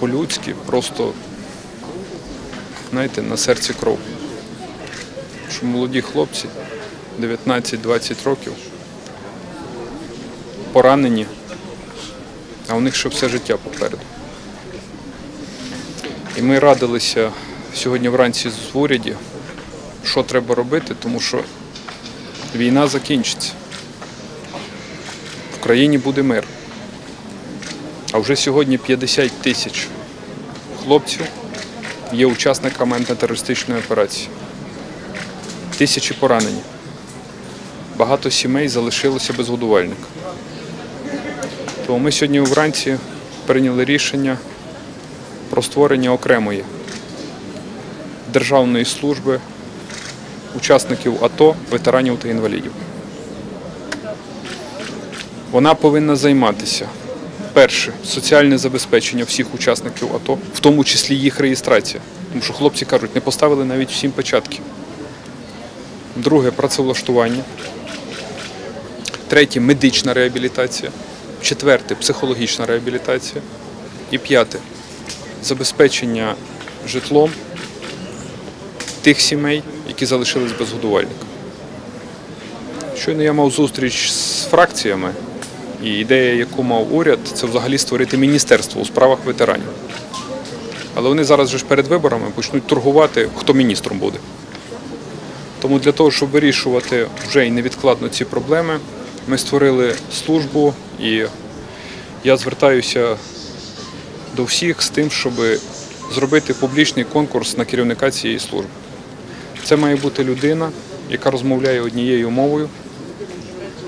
по-людськи, просто, знаєте, на серці кров. Що молоді хлопці 19-20 років поранені, а у них ще все життя попереду. І ми радилися сьогодні вранці в уряді, що треба робити, тому що війна закінчиться. В країні буде мир. А вже сьогодні 50 тисяч хлопців є учасниками антитерористичної операції. Тисячі поранені. Багато сімей залишилося без годувальника. Тому ми сьогодні вранці прийняли рішення про створення окремої державної служби учасників АТО, ветеранів та інвалідів. Вона повинна займатися перше соціальне забезпечення всіх учасників АТО, в тому числі їх реєстрація. Тому що хлопці кажуть, не поставили навіть всім печатки. Друге працевлаштування. Третє медична реабілітація. Четверте психологічна реабілітація. І п'яте забезпечення житлом тих сімей, які залишились без годувальника. Щойно я мав зустріч з фракціями, і ідея, яку мав уряд, це взагалі створити міністерство у справах ветеранів. Але вони зараз же ж перед виборами почнуть торгувати, хто міністром буде. Тому для того, щоб вирішувати вже і невідкладно ці проблеми, ми створили службу, і я звертаюся до всіх з тим, щоб зробити публічний конкурс на керівника цієї служби. Це має бути людина, яка розмовляє однією мовою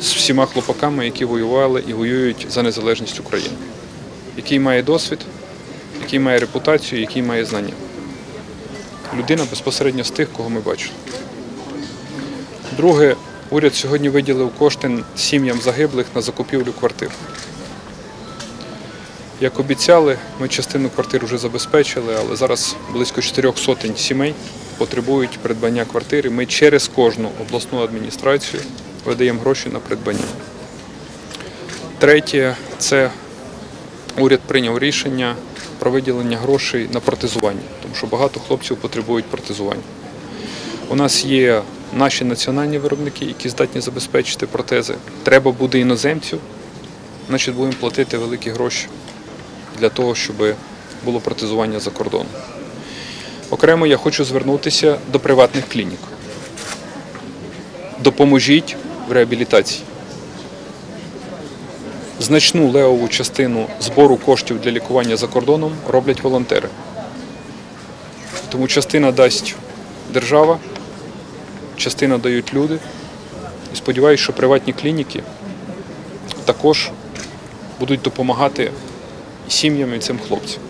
з всіма хлопаками, які воювали і воюють за незалежність України, який має досвід, який має репутацію, який має знання. Людина безпосередньо з тих, кого ми бачили. Друге, уряд сьогодні виділив кошти сім'ям загиблих на закупівлю квартир. Як обіцяли, ми частину квартир вже забезпечили, але зараз близько чотирьох сотень сімей потребують придбання квартири. Ми через кожну обласну адміністрацію видаємо гроші на придбання. Третє це уряд прийняв рішення про виділення грошей на протезування, тому що багато хлопців потребують протезування. У нас є наші національні виробники, які здатні забезпечити протези. Треба буде іноземців, значить будемо платити великі гроші для того, щоб було протезування за кордоном. Окремо я хочу звернутися до приватних клінік. Допоможіть реабілітації. Значну левову частину збору коштів для лікування за кордоном роблять волонтери. Тому частина дасть держава, частина дають люди. І сподіваюся, що приватні клініки також будуть допомагати сім'ям і цим хлопцям.